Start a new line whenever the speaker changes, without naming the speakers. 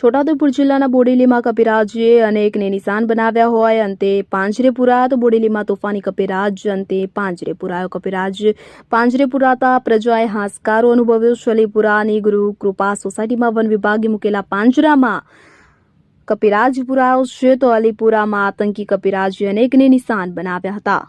છોટાઉદેપુર જિલ્લાના બોડેલીમાં કપિરાજે અનેકને નિશાન બનાવ્યા હોય અંતે પાંજરે પુરાયા તો બોડેલીમાં તોફાની કપિરાજ, અંતે પાંજરે પુરાયો કપિરાજ. પાંજરે પુરાતા પ્રજાએ હાશકારો અનુભવ્યો. શલીપુરાની ગુરુ કૃપા સોસાયટીમાં વન વિભાગે મૂકેલા પાંજરામાં કપિરાજ પુરાયો છે તો અલીપુરામાં આતંકી કપિરાજે અનેકને નિશાન બનાવ્યા હતા.